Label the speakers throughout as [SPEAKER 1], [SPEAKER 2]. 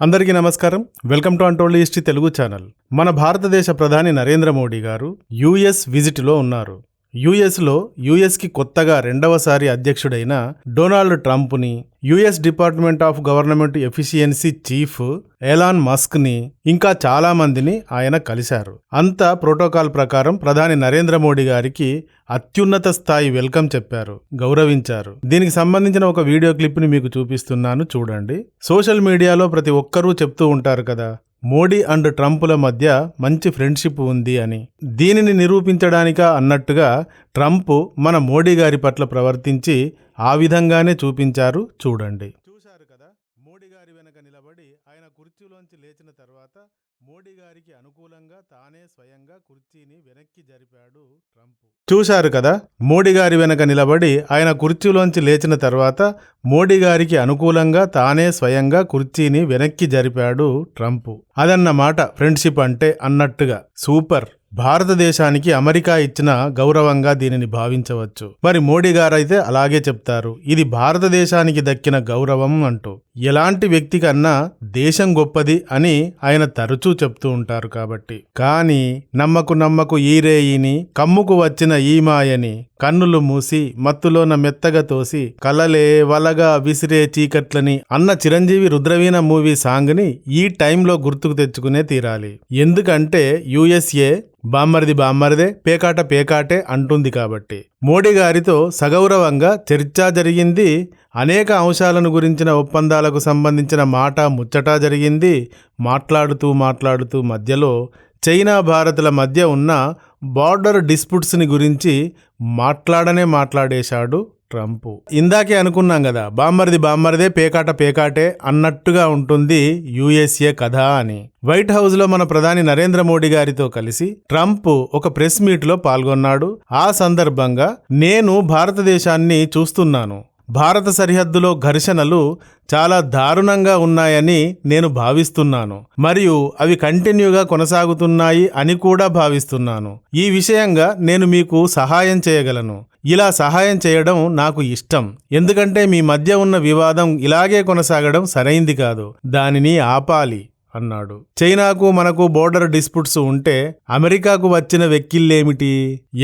[SPEAKER 1] అందరికీ నమస్కారం. Welcome to untold history Telugu channel. మన భారతదేశ ప్రధాని నరేంద్ర మోడీ గారు యుఎస్ విజిట్లో ఉన్నారు. యుఎస్లో యుఎస్కి కొత్తగా రెండవసారి అధ్యక్షుడైన Donald ట్రంప్ని US department of government efficiency chief Elon మస్క్ని ఇంకా చాలామందిని ఆయన కలిశారు. అంతా ప్రోటోకాల్ ప్రకారం ప్రధాని నరేంద్ర మోడీ గారికి అత్యున్నత స్థాయి వెల్కమ్ చెప్పారు గౌరవించారు. దీనికి సంబంధించిన ఒక వీడియో క్లిప్ని మీకు చూపిస్తున్నాను చూడండి. సోషల్ మీడియాలో ప్రతి ఒక్కరూ చెప్తూ ఉంటారు కదా మోడీ అండ్ ట్రంప్ల మధ్య మంచి ఫ్రెండ్షిప్ ఉంది అని. దీనిని నిరూపించడానిక అన్నట్టుగా ట్రంప్ మన మోడీ గారి పట్ల ప్రవర్తించి ఆ విధంగానే చూపించారు. చూడండి. చూశారు కదా? మోడీ గారి వెనక నిలబడి ఆయన కుర్చీలోంచి లేచిన తర్వాత మోడీ గారికి అనుకూలంగా తానే స్వయంగా కుర్చీని వెనక్కి జరిపాడు ట్రంప్. చూశారు కదా మోడీ గారి వెనక నిలబడి ఆయన కుర్చీలోంచి లేచిన తర్వాత మోడీ గారికి అనుకూలంగా తానే స్వయంగా కుర్చీని వెనక్కి జరిపాడు ట్రంప్. అదన్నమాట ఫ్రెండ్షిప్ అంటే అన్నట్టుగా. సూపర్. భారతదేశానికి అమెరికా ఇచ్చిన గౌరవంగా దీనిని భావించవచ్చు. మరి మోడీ గారైతే అలాగే చెప్తారు. ఇది భారతదేశానికి దక్కిన గౌరవం అంటూ. ఎలాంటి వ్యక్తి కన్నా దేశం గొప్పది అని ఆయన తరచూ చెప్తూ ఉంటారు కాబట్టి. కానీ నమ్మకు నమ్మకు ఈరేయిని కమ్ముకు వచ్చిన ఈ మాయని కన్నులు మూసి మత్తులోన మెత్తగా తోసి కలలే వలగా విసిరే చీకట్లని అన్న చిరంజీవి రుద్రవీణ మూవీ సాంగ్ని ఈ టైంలో గుర్తుకు తెచ్చుకునే తీరాలి. ఎందుకంటే యుఎస్ఏ బామ్మరిది బామ్మరిదే పేకాట పేకాటే అంటుంది కాబట్టి. మోడీ గారితో సగౌరవంగా చర్చ జరిగింది అనేక అంశాలను గురించిన ఒప్పందాలకు సంబంధించిన మాట ముచ్చట జరిగింది మాట్లాడుతూ మాట్లాడుతూ మధ్యలో చైనా భారత్ల మధ్య ఉన్న బార్డర్ డిస్ప్యూట్స్ని గురించి మాట్లాడనే మాట్లాడేశాడు ట్రంప్. ఇందాకే అనుకున్నాం కదా బామ్మర్ది బామ్మర్దే పేకాట పేకాటే అన్నట్టుగా ఉంటుంది యుఎస్ఏ కథ అని. వైట్ హౌస్లో మన ప్రధాని నరేంద్ర మోడీ గారితో కలిసి ట్రంప్ ఒక ప్రెస్ మీట్లో పాల్గొన్నాడు. ఆ సందర్భంగా నేను భారతదేశాన్ని చూస్తున్నాను. భారత సరిహద్దులో ఘర్షణలు చాలా దారుణంగా ఉన్నాయని నేను భావిస్తున్నాను. మరియు అవి కంటిన్యూగా కొనసాగుతున్నాయి అని కూడా భావిస్తున్నాను. ఈ విషయంగా నేను మీకు సహాయం చేయగలను. ఇలా సహాయం చేయడం నాకు ఇష్టం. ఎందుకంటే మీ మధ్య ఉన్న వివాదం ఇలాగే కొనసాగడం సరైంది కాదు. దానిని ఆపాలి. అన్నాడు. చైనాకు మనకు బోర్డర్ డిస్ప్యూట్స్ ఉంటే అమెరికాకు వచ్చిన వెక్కిళ్ళేమిటి?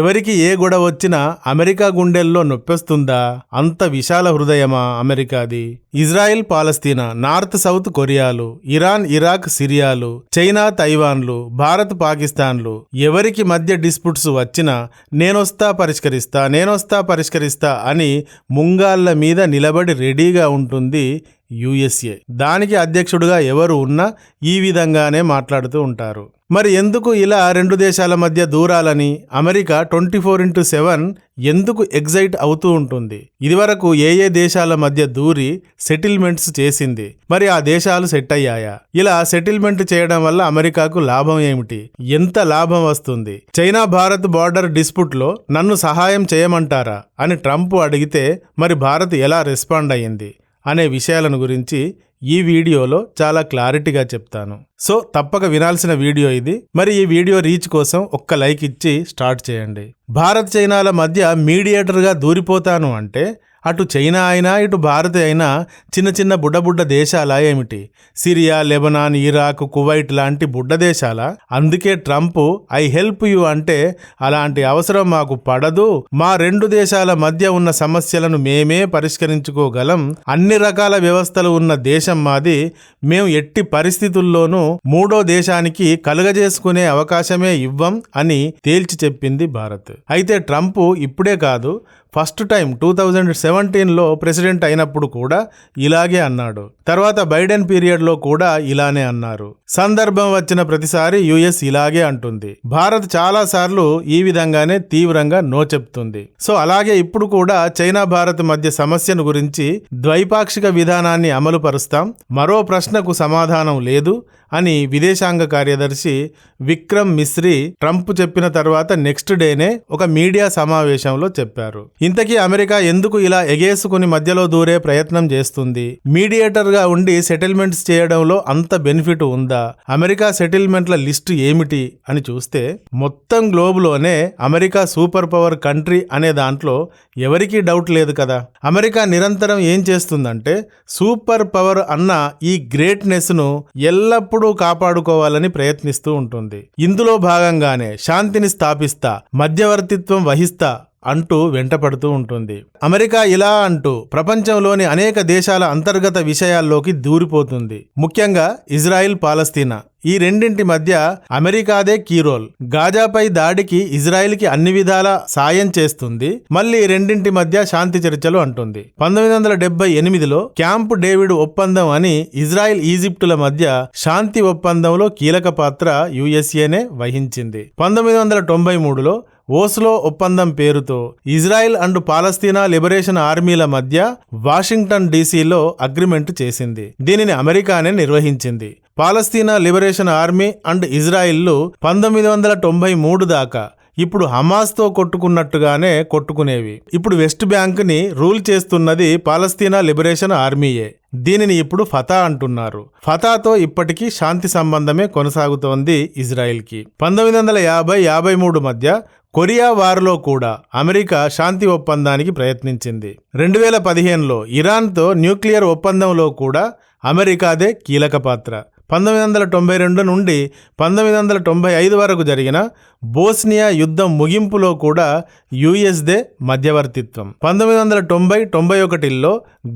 [SPEAKER 1] ఎవరికి ఏ గొడవ వచ్చినా అమెరికా గుండెల్లో నొప్పెస్తుందా? అంత విశాల హృదయమా అమెరికాది? ఇజ్రాయెల్ పాలస్తీనా నార్త్ సౌత్ కొరియాలు ఇరాన్ ఇరాక్ సిరియాలు చైనా తైవాన్లు భారత్ పాకిస్తాన్లు ఎవరికి మధ్య డిస్ప్యూట్స్ వచ్చినా నేనొస్తా పరిష్కరిస్తా నేనొస్తా పరిష్కరిస్తా అని ముంగాళ్ళ మీద నిలబడి రెడీగా ఉంటుంది యుఎస్ఏ. దానికి అధ్యక్షుడుగా ఎవరు ఉన్నా ఈ విధంగానే మాట్లాడుతూ ఉంటారు. మరి ఎందుకు ఇలా రెండు దేశాల మధ్య దూరాలని America twenty four into seven ఎందుకు ఎగ్జైట్ అవుతూ ఉంటుంది? ఇదివరకు ఏ ఏ దేశాల మధ్య దూరి సెటిల్మెంట్స్ చేసింది? మరి ఆ దేశాలు సెట్ అయ్యాయా? ఇలా సెటిల్మెంట్ చేయడం వల్ల అమెరికాకు లాభం ఏమిటి? ఎంత లాభం వస్తుంది? చైనా భారత్ బార్డర్ డిస్ప్యూట్లో నన్ను సహాయం చేయమంటారా? అని ట్రంప్ అడిగితే మరి భారత్ ఎలా రెస్పాండ్ అయ్యింది? అనే విషయాలను గురించి ఈ వీడియోలో చాలా క్లారిటీగా చెప్తాను. సో తప్పక వినాల్సిన వీడియో ఇది. మరి ఈ వీడియో రీచ్ కోసం ఒక్క లైక్ ఇచ్చి స్టార్ట్ చేయండి. భారత్ చైనాల మధ్య మీడియేటర్గా దూరిపోతాను అంటే అటు చైనా అయినా ఇటు భారత్ అయినా చిన్న చిన్న బుడ్డ బుడ్డ దేశాలా ఏమిటి? సిరియా లెబనాన్ ఇరాక్ కువైట్ లాంటి బుడ్డ దేశాల? అందుకే ట్రంప్ ఐ హెల్ప్ యు అంటే అలాంటి అవసరం మాకు పడదు. మా రెండు దేశాల మధ్య ఉన్న సమస్యలను మేమే పరిష్కరించుకోగలం. అన్ని రకాల వ్యవస్థలు ఉన్న దేశం మాది. మేము ఎట్టి పరిస్థితుల్లోనూ మూడో దేశానికి కలుగజేసుకునే అవకాశమే ఇవ్వం అని తేల్చి చెప్పింది భారత్. అయితే ట్రంప్ ఇప్పుడే కాదు ఫస్ట్ టైం టూ థౌజండ్ సెవెంటీన్లో ప్రెసిడెంట్ అయినప్పుడు కూడా ఇలాగే అన్నాడు. తర్వాత బైడెన్ పీరియడ్లో కూడా ఇలానే అన్నారు. సందర్భం వచ్చిన ప్రతిసారి యుఎస్ ఇలాగే అంటుంది. భారత్ చాలాసార్లు ఈ విధంగానే తీవ్రంగా నో చెప్తుంది. సో అలాగే ఇప్పుడు కూడా చైనా భారత్ మధ్య సమస్యను గురించి ద్వైపాక్షిక విధానాన్ని అమలు పరుస్తాం మరో ప్రశ్నకు సమాధానం లేదు అని విదేశాంగ కార్యదర్శి విక్రమ్ మిశ్రీ ట్రంప్ చెప్పిన తర్వాత నెక్స్ట్ డేనే ఒక మీడియా సమావేశంలో చెప్పారు. ఇంతకీ అమెరికా ఎందుకు ఇలా ఎగేసుకుని మధ్యలో దూరే ప్రయత్నం చేస్తుంది? మీడియేటర్గా ఉండి సెటిల్మెంట్స్ చేయడంలో అంత బెనిఫిట్ ఉందా? అమెరికా సెటిల్మెంట్ల లిస్టు ఏమిటి అని చూస్తే మొత్తం గ్లోబ్లోనే అమెరికా సూపర్ పవర్ కంట్రీ అనే దాంట్లో ఎవరికీ డౌట్ లేదు కదా? అమెరికా నిరంతరం ఏం చేస్తుందంటే సూపర్ పవర్ అన్న ఈ గ్రేట్నెస్ను ఎల్లప్పుడూ కాపాడుకోవాలని ప్రయత్నిస్తూ ఉంటుంది. ఇందులో భాగంగానే శాంతిని స్థాపిస్తా మధ్యవర్తిత్వం వహిస్తా అంటూ వెంటపడుతూ ఉంటుంది. అమెరికా ఇలా అంటూ ప్రపంచంలోని అనేక దేశాల అంతర్గత విషయాల్లోకి దూరిపోతుంది. ముఖ్యంగా ఇజ్రాయిల్ పాలస్తీనా. ఈ రెండింటి మధ్య అమెరికాదే కీరోల్ గాజాపై దాడికి ఇజ్రాయెల్కి అన్ని విధాల సాయం చేస్తుంది. మళ్ళీ రెండింటి మధ్య శాంతి చర్చలు అంటుంది. పంతొమ్మిది వందల డెబ్బై ఎనిమిదిలో క్యాంప్ డేవిడ్ ఒప్పందం అని ఇజ్రాయెల్ ఈజిప్టుల మధ్య శాంతి ఒప్పందంలో కీలక పాత్ర యుఎస్ఏనే వహించింది. పంతొమ్మిది వందల తొంభై మూడులో ఓస్లో ఒప్పందం పేరుతో ఇజ్రాయెల్ అండ్ పాలస్తీనా లిబరేషన్ ఆర్మీల మధ్య వాషింగ్టన్ డీసీలో అగ్రిమెంట్ చేసింది. దీనిని అమెరికానే నిర్వహించింది. పాలస్తీనా లిబరేషన్ ఆర్మీ అండ్ ఇజ్రాయిల్లు పంతొమ్మిది వందల తొంభై మూడు దాకా ఇప్పుడు హమాస్తో కొట్టుకున్నట్టుగానే కొట్టుకునేవి. ఇప్పుడు వెస్ట్ బ్యాంక్ని రూల్ చేస్తున్నది పాలస్తీనా లిబరేషన్ ఆర్మీయే. దీనిని ఇప్పుడు ఫతా అంటున్నారు. ఫతాతో ఇప్పటికీ శాంతి సంబంధమే కొనసాగుతోంది ఇజ్రాయిల్కి. పంతొమ్మిది వందల యాభై యాభై మూడు మధ్య కొరియా వార్లో కూడా అమెరికా శాంతి ఒప్పందానికి ప్రయత్నించింది. రెండు వేల పదిహేనులో ఇరాన్తో న్యూక్లియర్ ఒప్పందంలో కూడా అమెరికాదే కీలక పాత్ర. పంతొమ్మిది వందల తొంభై రెండు నుండి పంతొమ్మిది వందల తొంభై ఐదు వరకు జరిగిన బోస్నియా యుద్ధం ముగింపులో కూడా యుఎస్దే మధ్యవర్తిత్వం. పంతొమ్మిది వందల తొంభై తొంభై ఒకటిలో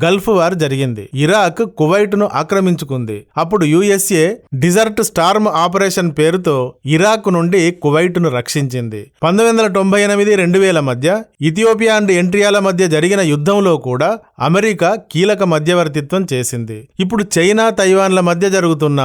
[SPEAKER 1] గల్ఫ్ వార్ జరిగింది. ఇరాక్ కువైట్ను ఆక్రమించుకుంది. అప్పుడు యుఎస్ఏ డిజర్ట్ స్టార్మ్ ఆపరేషన్ పేరుతో ఇరాక్ నుండి కువైట్ను రక్షించింది. పంతొమ్మిది వందల తొంభై ఎనిమిది రెండు వేల మధ్య ఇథియోపియా అండ్ ఎంట్రియాల మధ్య జరిగిన యుద్ధంలో కూడా అమెరికా కీలక మధ్యవర్తిత్వం చేసింది. ఇప్పుడు చైనా తైవాన్ల మధ్య జరుగుతున్న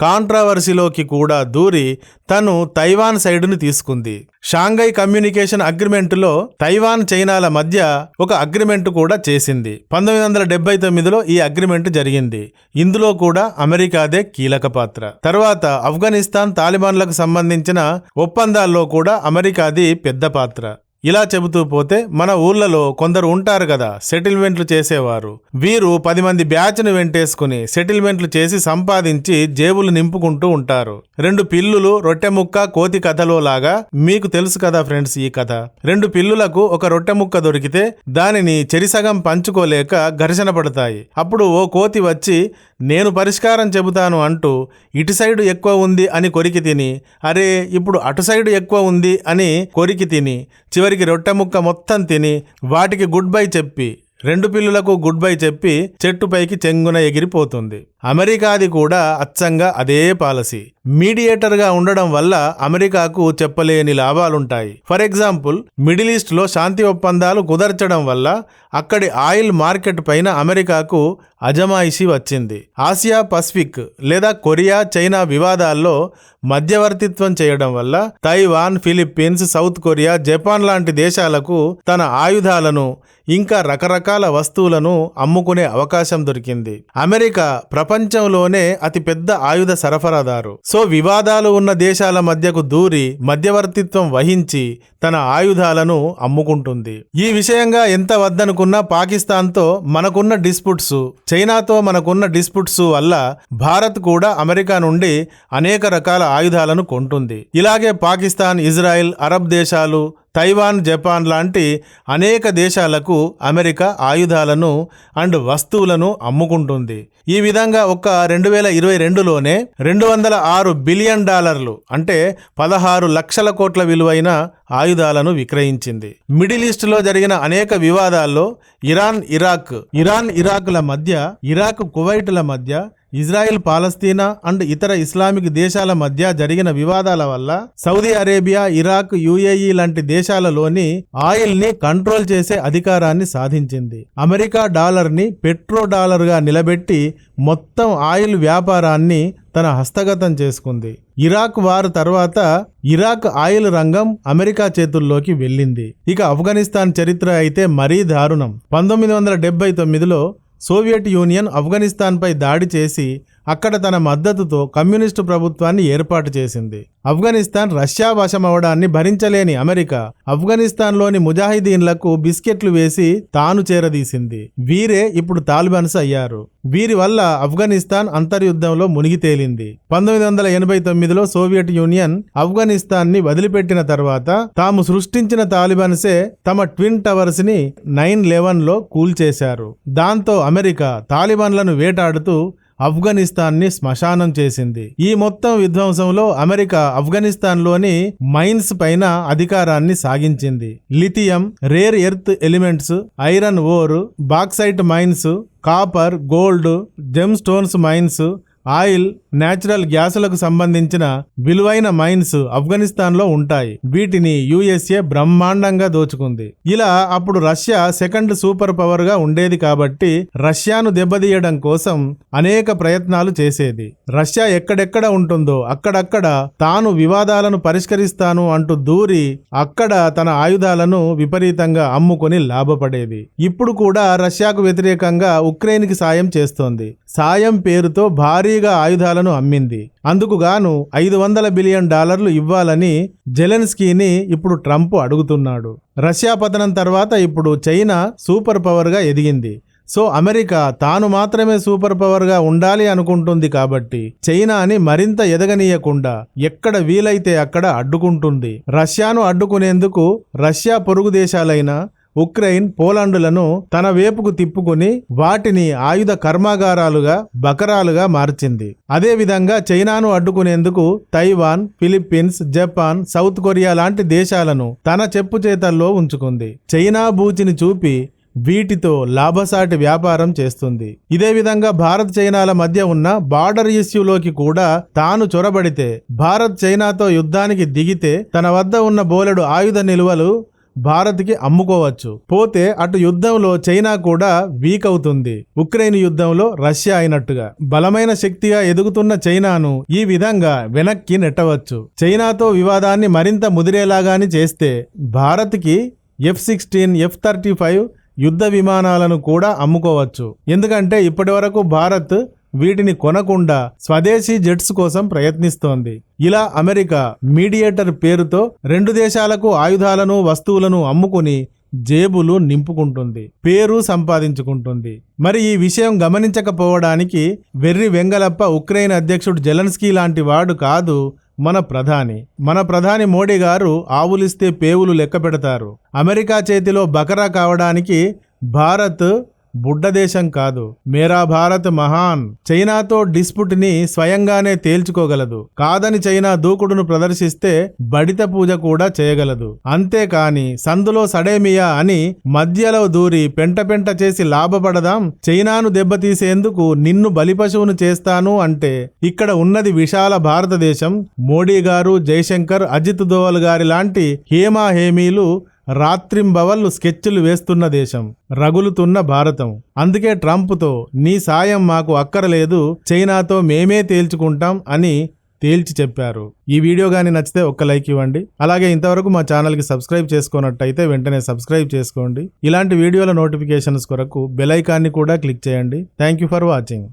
[SPEAKER 1] కాంట్రావర్సీలోకి కూడా దూరి తను తైవాన్ సైడును తీసుకుంది. షాంఘై కమ్యూనికేషన్ అగ్రిమెంటులో తైవాన్ చైనాల మధ్య ఒక అగ్రిమెంట్ కూడా చేసింది. పంతొమ్మిది వందల డెబ్బై తొమ్మిదిలో ఈ అగ్రిమెంట్ జరిగింది. ఇందులో కూడా అమెరికాదే కీలక పాత్ర. తర్వాత ఆఫ్ఘనిస్తాన్ తాలిబాన్లకు సంబంధించిన ఒప్పందాల్లో కూడా అమెరికాది పెద్ద పాత్ర. ఇలా చెబుతూ పోతే మన ఊర్లలో కొందరు ఉంటారు కదా సెటిల్మెంట్లు చేసేవారు. వీరు పది మంది బ్యాచ్ను వెంటేసుకుని సెటిల్మెంట్లు చేసి సంపాదించి జేబులు నింపుకుంటూ ఉంటారు. రెండు పిల్లులు రొట్టె ముక్క కోతి కథలో లాగా మీకు తెలుసు కదా ఫ్రెండ్స్ ఈ కథ. రెండు పిల్లులకు ఒక రొట్టె ముక్క దొరికితే దానిని చెరిసగం పంచుకోలేక ఘర్షణ పడతాయి. అప్పుడు ఓ కోతి వచ్చి నేను పరిష్కారం చెబుతాను అంటూ ఇటు సైడు ఎక్కువ ఉంది అని కొరికి తిని అరే ఇప్పుడు అటు సైడు ఎక్కువ ఉంది అని కొరికి తిని చివరికి రొట్టె ముక్క మొత్తం తిని వాటికి గుడ్ బై చెప్పి రెండు పిల్లులకు గుడ్ బై చెప్పి చెట్టుపైకి చెంగున ఎగిరిపోతుంది. అమెరికాది కూడా అచ్చంగా అదే పాలసీ. మీడియేటర్గా ఉండడం వల్ల అమెరికాకు చెప్పలేని లాభాలుంటాయి. ఫర్ ఎగ్జాంపుల్ మిడిల్ ఈస్ట్లో శాంతి ఒప్పందాలు కుదర్చడం వల్ల అక్కడి ఆయిల్ మార్కెట్ పైన అమెరికాకు అజమాయిషీ వచ్చింది. ఆసియా పసిఫిక్ లేదా కొరియా చైనా వివాదాల్లో మధ్యవర్తిత్వం చేయడం వల్ల Taiwan Philippines South Korea Japan లాంటి దేశాలకు తన ఆయుధాలను ఇంకా రకరకాల వస్తువులను అమ్ముకునే అవకాశం దొరికింది. అమెరికా ప్రపంచంలోనే అతిపెద్ద ఆయుధ సరఫరాదారు. సో వివాదాలు ఉన్న దేశాల మధ్యకు దూరి మధ్యవర్తిత్వం వహించి తన ఆయుధాలను అమ్ముకుంటుంది. ఈ విషయంగా ఎంత వద్దనుకున్నా పాకిస్తాన్తో మనకున్న డిస్ప్యూట్స్ చైనాతో మనకున్న డిస్ప్యూట్స్ వల్ల భారత్ కూడా అమెరికా నుండి అనేక రకాల ఆయుధాలను కొంటుంది. ఇలాగే పాకిస్తాన్ ఇజ్రాయెల్ అరబ్ దేశాలు తైవాన్ జపాన్ లాంటి అనేక దేశాలకు అమెరికా ఆయుధాలను అండ్ వస్తువులను అమ్ముకుంటుంది. ఈ విధంగా ఒక రెండు వేల ఇరవై రెండులోనే రెండు వందల ఆరు బిలియన్ డాలర్లు అంటే పదహారు లక్షల కోట్ల విలువైన ఆయుధాలను విక్రయించింది. మిడిల్ ఈస్ట్లో జరిగిన అనేక వివాదాల్లో ఇరాన్ ఇరాక్ ఇరాన్ ఇరాక్ల మధ్య ఇరాక్ కువైట్ల మధ్య ఇజ్రాయెల్ పాలస్తీనా అండ్ ఇతర ఇస్లామిక్ దేశాల మధ్య జరిగిన వివాదాల వల్ల సౌదీ అరేబియా ఇరాక్ యుఏఈ లాంటి దేశాలలోని ఆయిల్ని కంట్రోల్ చేసే అధికారాన్ని సాధించింది. అమెరికా డాలర్ని పెట్రో డాలర్గా నిలబెట్టి మొత్తం ఆయిల్ వ్యాపారాన్ని తన హస్తగతం చేసుకుంది. ఇరాక్ వార్ తర్వాత ఇరాక్ ఆయిల్ రంగం అమెరికా చేతుల్లోకి వెళ్ళింది. ఇక ఆఫ్ఘనిస్తాన్ చరిత్ర అయితే మరీ దారుణం. పంతొమ్మిది వందల డెబ్బై తొమ్మిదిలో సోవియట్ యూనియన్ ఆఫ్ఘనిస్తాన్పై దాడి చేసి అక్కడ తన మద్దతుతో కమ్యూనిస్టు ప్రభుత్వాన్ని ఏర్పాటు చేసింది. ఆఫ్ఘనిస్తాన్ రష్యా వశమవడాన్ని భరించలేని అమెరికా ఆఫ్ఘనిస్తాన్లోని ముజాహిదీన్లకు బిస్కెట్లు వేసి తాను చేరదీసింది. వీరే ఇప్పుడు తాలిబాన్స్ అయ్యారు. వీరి వల్ల ఆఫ్ఘనిస్తాన్ అంతర్యుద్ధంలో మునిగి తేలింది. పంతొమ్మిది వందల ఎనభై తొమ్మిదిలో సోవియట్ యూనియన్ ఆఫ్ఘనిస్తాన్ని వదిలిపెట్టిన తర్వాత తాము సృష్టించిన తాలిబాన్సే తమ ట్విన్ టవర్స్ని నైన్ లెవెన్లో కూల్చేశారు. దాంతో అమెరికా తాలిబాన్లను వేటాడుతూ ఆఫ్ఘనిస్తాన్ని శ్మశానం చేసింది. ఈ మొత్తం విధ్వంసంలో అమెరికా ఆఫ్ఘనిస్తాన్లోని మైన్స్ పైన అధికారాన్ని సాగించింది. Lithium rare earth elements iron ore bauxite mines copper gold gem stones mines oil natural గ్యాసులకు సంబంధించిన విలువైన మైన్స్ ఆఫ్ఘనిస్తాన్లో ఉంటాయి. వీటిని యుఎస్ఏ బ్రహ్మాండంగా దోచుకుంది. ఇలా అప్పుడు రష్యా సెకండ్ సూపర్ పవర్గా ఉండేది కాబట్టి రష్యాను దెబ్బతీయడం కోసం అనేక ప్రయత్నాలు చేసేది. రష్యా ఎక్కడెక్కడ ఉంటుందో అక్కడక్కడ తాను వివాదాలను పరిష్కరిస్తాను అంటూ దూరి అక్కడ తన ఆయుధాలను విపరీతంగా అమ్ముకొని లాభపడేది. ఇప్పుడు కూడా రష్యాకు వ్యతిరేకంగా ఉక్రెయిన్కి సాయం చేస్తోంది. సాయం పేరుతో భారీగా ఆయుధాలను అమ్మింది. అందుకుగాను ఐదు వందల బిలియన్ డాలర్లు ఇవ్వాలని జెలెన్స్కీని ఇప్పుడు ట్రంప్ అడుగుతున్నాడు. రష్యా పతనం తర్వాత ఇప్పుడు చైనా సూపర్ పవర్గా ఎదిగింది. సో అమెరికా తాను మాత్రమే సూపర్ పవర్గా ఉండాలి అనుకుంటుంది కాబట్టి చైనాని మరింత ఎదగనీయకుండా ఎక్కడ వీలైతే అక్కడ అడ్డుకుంటుంది. రష్యాను అడ్డుకునేందుకు రష్యా పొరుగు దేశాలైన ఉక్రెయిన్ పోలాండులను తన వేపుకు తిప్పుకుని వాటిని ఆయుధ కర్మాగారాలుగా బకరాలుగా మార్చింది. అదేవిధంగా చైనాను అడ్డుకునేందుకు Taiwan Philippines Japan South Korea లాంటి దేశాలను తన చెప్పు చేతల్లో ఉంచుకుంది. చైనా బూచిని చూపి వీటితో లాభసాటి వ్యాపారం చేస్తుంది. ఇదే విధంగా భారత్ చైనాల మధ్య ఉన్న బార్డర్ ఇష్యూలోకి కూడా తాను చొరబడితే భారత్ చైనాతో యుద్ధానికి దిగితే తన వద్ద ఉన్న బోలెడు ఆయుధ నిల్వలు భారత్కి అమ్ముకోవచ్చు. పోతే అటు యుద్ధంలో చైనా కూడా వీక్ అవుతుంది. ఉక్రెయిన్ యుద్ధంలో రష్యా అయినట్టుగా. బలమైన శక్తిగా ఎదుగుతున్న చైనాను ఈ విధంగా వెనక్కి నెట్టవచ్చు. చైనాతో వివాదాన్ని మరింత ముదిరేలాగాని చేస్తే భారత్కి F sixteen F thirty five యుద్ధ విమానాలను కూడా అమ్ముకోవచ్చు. ఎందుకంటే ఇప్పటివరకు భారత్ వీటిని కొనకుండా స్వదేశీ జెట్స్ కోసం ప్రయత్నిస్తోంది. ఇలా అమెరికా మీడియేటర్ పేరుతో రెండు దేశాలకు ఆయుధాలను వస్తువులను అమ్ముకుని జేబులు నింపుకుంటుంది పేరు సంపాదించుకుంటుంది. మరి ఈ విషయం గమనించకపోవడానికి వెర్రి వెంగలప్ప ఉక్రెయిన్ అధ్యక్షుడు జెలన్స్కీ లాంటి వాడు కాదు మన ప్రధాని. మన ప్రధాని మోడీ గారు ఆవులిస్తే పేవులు లెక్క పెడతారు. అమెరికా చేతిలో బకరా కావడానికి భారత్ బుడ్డ దేశం కాదు. మేరా భారత్ మహాన్. చైనాతో డిస్పుట్ని స్వయంగానే తేల్చుకోగలదు. కాదని చైనా దూకుడును ప్రదర్శిస్తే బడిత పూజ కూడా చేయగలదు. అంతేకాని సందులో సడేమియా అని మధ్యలో దూరి పెంట పెంట చేసి లాభపడదాం చైనాను దెబ్బతీసేందుకు నిన్ను బలిపశువును చేస్తాను అంటే ఇక్కడ ఉన్నది విశాల భారతదేశం. మోడీ గారు జైశంకర్ అజిత్ దోవల్ గారి లాంటి హేమా హేమీలు రాత్రింబవళ్ళు స్కెచ్లు వేస్తున్న దేశం రగులుతున్న భారతం. అందుకే ట్రంప్తో నీ సాయం మాకు అక్కరలేదు చైనాతో మేమే తేల్చుకుంటాం అని తేల్చి చెప్పారు. ఈ వీడియో కానీ నచ్చితే ఒక్క లైక్ ఇవ్వండి. అలాగే ఇంతవరకు మా ఛానల్కి సబ్స్క్రైబ్ చేసుకున్నట్టయితే వెంటనే సబ్స్క్రైబ్ చేసుకోండి. ఇలాంటి వీడియోల నోటిఫికేషన్స్ కొరకు బెల్ ఐకాన్ని కూడా క్లిక్ చేయండి. Thank you for watching.